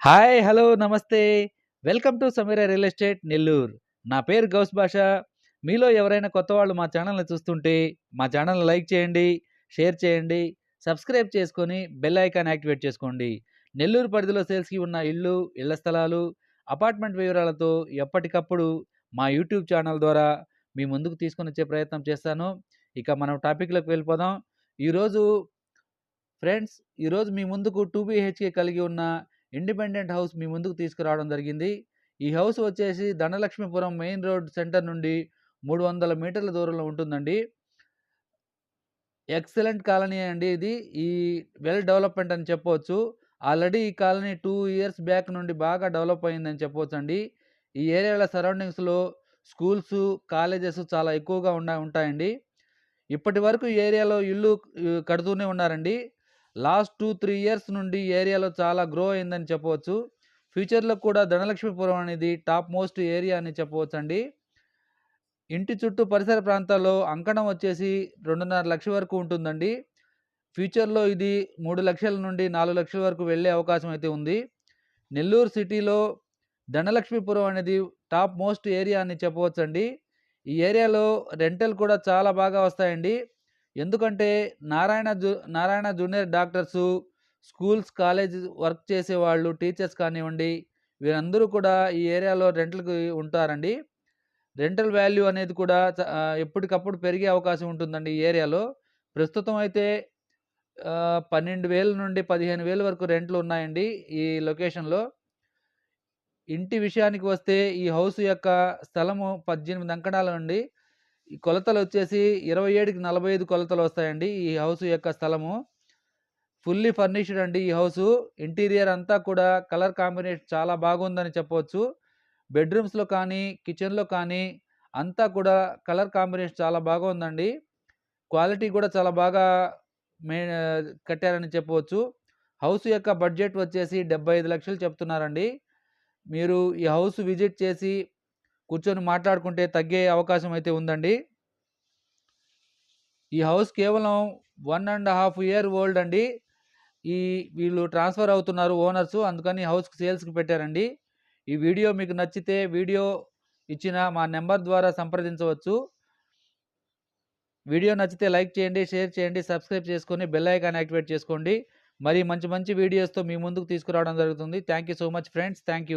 Hi hello నమస్తే. Welcome to Sameera real estate Nellore. నా పేరు గౌస్ భాష. మీలో ఎవరైనా కొత్త వాళ్ళు మా ఛానల్ని చూస్తుంటే మా ఛానల్ని లైక్ చేయండి షేర్ చేయండి సబ్స్క్రైబ్ చేసుకొని బెల్ ఐకాన్ యాక్టివేట్ చేసుకోండి. నెల్లూరు పరిధిలో సేల్స్కి ఉన్న ఇళ్ళు ఇళ్ళ స్థలాలు అపార్ట్మెంట్ వివరాలతో ఎప్పటికప్పుడు మా యూట్యూబ్ ఛానల్ ద్వారా మీ ముందుకు తీసుకొని వచ్చే ప్రయత్నం చేస్తాను. ఇక మనం టాపిక్లోకి వెళ్ళిపోదాం. ఈరోజు ఫ్రెండ్స్ ఈరోజు మీ ముందుకు టూ బీహెచ్కే కలిగి ఉన్న ఇండిపెండెంట్ హౌస్ మీ ముందుకు తీసుకురావడం జరిగింది. ఈ హౌస్ వచ్చేసి ధనలక్ష్మీపురం మెయిన్ రోడ్ సెంటర్ నుండి మూడు వందల మీటర్ల దూరంలో ఉంటుందండి. ఎక్సలెంట్ కాలనీ అండి ఇది. ఈ వెల్ డెవలప్మెంట్ అని చెప్పవచ్చు ఆల్రెడీ ఈ కాలనీ టూ ఇయర్స్ బ్యాక్ నుండి బాగా డెవలప్ అయిందని చెప్పవచ్చు అండి ఈ ఏరియాల సరౌండింగ్స్లో స్కూల్స్ కాలేజెస్ చాలా ఎక్కువగా ఉండ ఉంటాయండి. ఇప్పటి వరకు ఈ ఏరియాలో ఇల్లు కడుతూనే ఉన్నారండి. లాస్ట్ టూ త్రీ ఇయర్స్ నుండి ఏరియాలో చాలా గ్రో అయిందని చెప్పవచ్చు. ఫ్యూచర్లో కూడా ధనలక్ష్మీపురం అనేది టాప్ మోస్ట్ ఏరియా అని చెప్పవచ్చు అండి ఇంటి చుట్టూ పరిసర ప్రాంతాల్లో అంకణం వచ్చేసి రెండున్నర లక్షల వరకు ఉంటుందండి. ఫ్యూచర్లో ఇది మూడు లక్షల నుండి నాలుగు లక్షల వరకు వెళ్ళే అవకాశం అయితే ఉంది. నెల్లూరు సిటీలో ధనలక్ష్మీపురం అనేది టాప్ మోస్ట్ ఏరియా అని చెప్పవచ్చండి. ఈ ఏరియాలో రెంటల్ కూడా చాలా బాగా వస్తాయండి. ఎందుకంటే Narayana zoo Narayana junior doctors schools college work చేసేవాళ్ళు టీచర్స్ కానివ్వండి వీరందరూ కూడా ఈ ఏరియాలో రెంట్లకు ఉంటారండి. రెంటల్ వాల్యూ అనేది కూడా ఎప్పటికప్పుడు పెరిగే అవకాశం ఉంటుందండి ఈ ఏరియాలో. ప్రస్తుతం అయితే పన్నెండు వేల నుండి పదిహేను వేల వరకు రెంట్లు ఉన్నాయండి ఈ లొకేషన్లో. ఇంటి విషయానికి వస్తే ఈ హౌస్ యొక్క స్థలము పద్దెనిమిది అంకణాల నుండి ఈ కొలతలు వచ్చేసి ఇరవై ఏడుకి నలభై ఐదు కొలతలు వస్తాయండి ఈ హౌస్ యొక్క స్థలము. ఫుల్లీ ఫర్నిష్డ్ అండి ఈ హౌస్. ఇంటీరియర్ అంతా కూడా కలర్ కాంబినేషన్ చాలా బాగుందని చెప్పవచ్చు బెడ్రూమ్స్లో కానీ కిచెన్లో కానీ అంతా కూడా కలర్ కాంబినేషన్ చాలా బాగుందండి. క్వాలిటీ కూడా చాలా బాగా మే కట్టారని చెప్పవచ్చు హౌస్ యొక్క బడ్జెట్ వచ్చేసి డెబ్బై ఐదు లక్షలు చెప్తున్నారండి. మీరు ఈ హౌస్ విజిట్ చేసి కూర్చొని మాట్లాడుకుంటే తగ్గే అవకాశం అయితే ఉందండి. ఈ హౌస్ కేవలం one and half year old అండి. ఈ వీళ్ళు ట్రాన్స్ఫర్ అవుతున్నారు ఓనర్స్ అందుకని హౌస్కి సేల్స్కి పెట్టారండి. ఈ వీడియో మీకు నచ్చితే వీడియో ఇచ్చిన మా నెంబర్ ద్వారా సంప్రదించవచ్చు. వీడియో నచ్చితే లైక్ చేయండి షేర్ చేయండి సబ్స్క్రైబ్ చేసుకొని బెల్ ఐకాన్ యాక్టివేట్ చేసుకోండి. మరి మంచి మంచి వీడియోస్తో మీ ముందుకు తీసుకురావడం జరుగుతుంది. Thank you so much friends. Thank you.